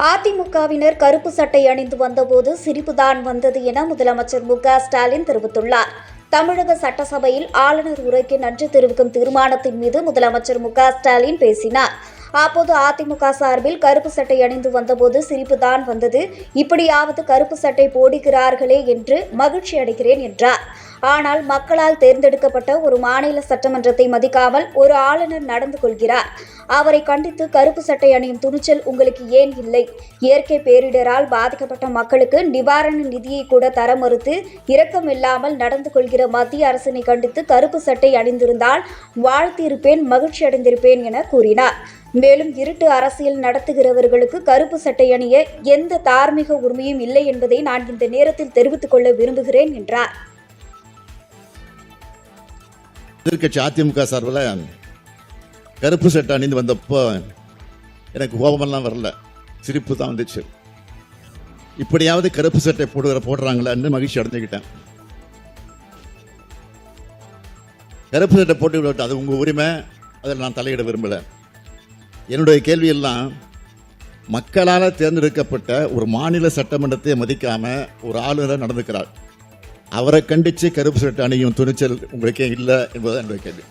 அதிமுகவினர் கருப்பு சட்டை அணிந்து வந்தபோது சிரிப்புதான் வந்தது என முதலமைச்சர் மு ஸ்டாலின் தெரிவித்துள்ளார். தமிழக சட்டசபையில் ஆளுநர் உரைக்கு நன்றி தெரிவிக்கும் தீர்மானத்தின் மீது முதலமைச்சர் மு ஸ்டாலின் பேசினார். அப்போது அதிமுக சார்பில் கருப்பு சட்டை அணிந்து வந்தபோது சிரிப்பு தான் வந்தது. இப்படியாவது கருப்பு சட்டை போடுகிறார்களே என்று மகிழ்ச்சி அடைகிறேன் என்றார். ஆனால் மக்களால் தேர்ந்தெடுக்கப்பட்ட ஒரு மாநில சட்டமன்றத்தை மதிக்காமல் ஒரு ஆளுநர் நடந்து கொள்கிறார். அவரை கண்டித்து கருப்பு சட்டை அணியும் துணிச்சல் உங்களுக்கு ஏன் இல்லை? இயற்கை பேரிடரால் பாதிக்கப்பட்ட மக்களுக்கு நிவாரண நிதியை கூட தர மறுத்து இரக்கமில்லாமல் நடந்து கொள்கிற மத்திய அரசினை கண்டித்து கருப்பு சட்டை அணிந்திருந்தால் வாழ்த்தியிருப்பேன் மகிழ்ச்சி அடைந்திருப்பேன் என கூறினார். மேலும் இருட்டு அரசியல் நடத்துகிறவர்களுக்கு கருப்பு சட்டை அணிய எந்த தார்மீக உரிமையும் இல்லை என்பதை நான் இந்த நேரத்தில் தெரிவித்துக் கொள்ள விரும்புகிறேன் என்றார். எதிர்கட்சி அதிமுக சார்பில் கருப்பு சட்டை அணிந்து வந்தப்போ எனக்கு கோபமெல்லாம் வரல. சிரிப்பு தான் வந்துச்சு. இப்படியாவது கருப்பு சட்டை போடுகிற போடுறாங்களான்னு மகிழ்ச்சி அடைஞ்சுக்கிட்டேன். கருப்பு சட்டை போட்டு விட்டு அது உங்கள் உரிமை. அதில் நான் தலையிட விரும்பலை. என்னுடைய கேள்வியெல்லாம் மக்களால் தேர்ந்தெடுக்கப்பட்ட ஒரு மாநில சட்டமன்றத்தை மதிக்காமல் ஒரு ஆளுநர் நடந்துக்கிறார். அவரை கண்டித்து கருப்பு சட்டை அணியும் துணிச்சல் உங்களுக்கே இல்லை என்பதுதான் என்னுடைய கேள்வி.